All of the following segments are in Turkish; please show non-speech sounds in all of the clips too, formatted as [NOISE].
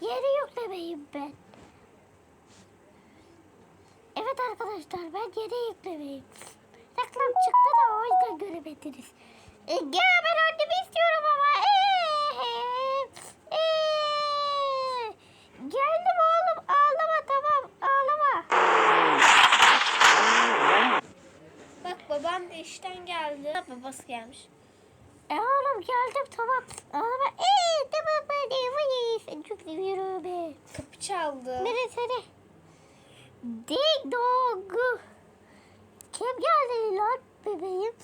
Yeni yüklemeyim ben. Evet arkadaşlar ben yeni yüklemeyim. Reklam çıktı da o yüzden göremediniz. E, gel ben annemi istiyorum ama. Ee, ee. Geldim oğlum ağlama tamam ağlama. Bak babam da işten geldi. Babası gelmiş. E oğlum geldim tamam. Ağlama. Ee, tamam ben evdeyiz. Çok. Çaldı. Neresi ne? Ding dong. Kim geldi lan bebeğim?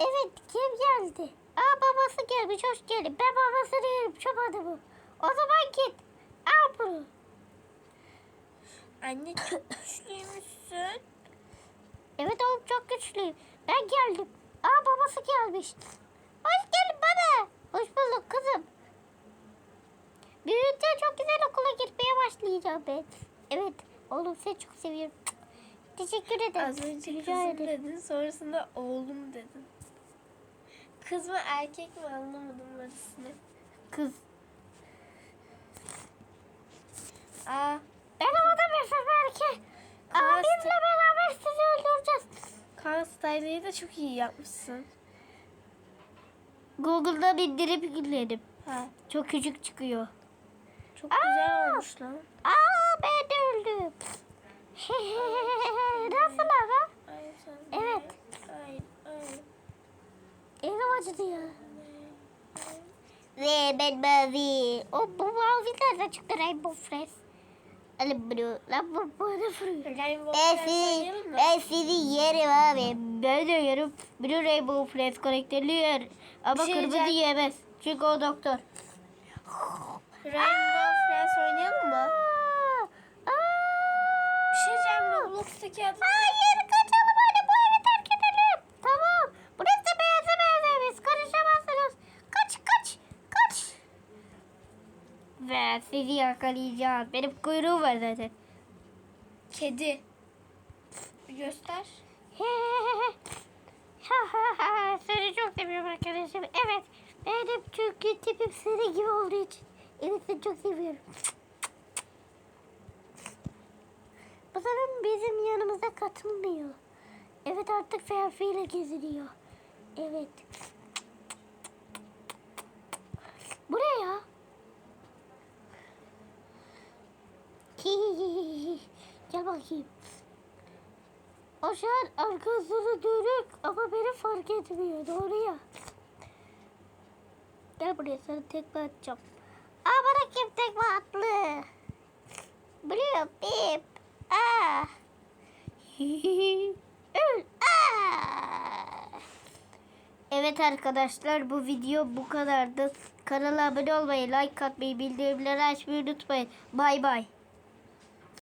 Evet kim geldi? Aa babası gelmiş hoş geldin. Ben babasını yerim çöp adamı. O zaman git. Al bunu. Anne çok [LAUGHS] güçlüymüşsün. Evet oğlum çok güçlüyüm. Ben geldim. Aa babası gelmiş. Hoş geldin bana. Hoş bulduk kızım. Büyüyünce çok güzel okula gitmeye başlayacağım ben. Evet oğlum seni çok seviyorum. Teşekkür ederim. Az önce Rica kızım ederim. dedin sonrasında oğlum dedin. Kız mı erkek mi anlamadım orasını. Kız. Aa Benim adım Efe Berke. Kız. Abimle beraber sizi öldüreceğiz. kan style'ı da çok iyi yapmışsın. Google'da bindirip yükledim. Ha, Çok küçük çıkıyor. Çok güzel olmuş lan. Aa ben de öldüm. Nasıl sen Evet. Elim acıdı ya. Ve ben mavi. O bu mavi nereden çıktı Rainbow Fresh? Alın bunu. Lan bu bana. Rainbow Ben sizi, ben sizi yerim abi. Ben de yerim. Bunu Rainbow Fresh karakteri yer. Ama şey kırmızı yemez. Çünkü o doktor. [LAUGHS] Rainbow Friends oynayalım mı? Bir şey diyeceğim Roblox'taki adı. Hayır kaçalım hadi bu evi terk edelim. Tamam. Burası beyazı evimiz. Karışamazsınız. Kaç kaç kaç. Ve sizi yakalayacağım. Benim kuyruğum var zaten. Kedi. Göster. [LAUGHS] seni çok seviyorum arkadaşım. Evet. Benim çünkü tipim seni gibi olduğu için. Evet seni çok seviyorum. Bu sefer bizim yanımıza katılmıyor. Evet artık Ferfi ile geziniyor. Evet. Bu ne ya? [LAUGHS] Gel bakayım. O şu an arkasını dönük ama beni fark etmiyor. Doğru ya. Gel buraya sana tekme atacağım. Aa bana kim tekme attı? Biliyorum bip. Aa. Öl. Aa. Evet arkadaşlar bu video bu kadardı. Kanala abone olmayı, like atmayı, bildirimleri açmayı unutmayın. Bay bay.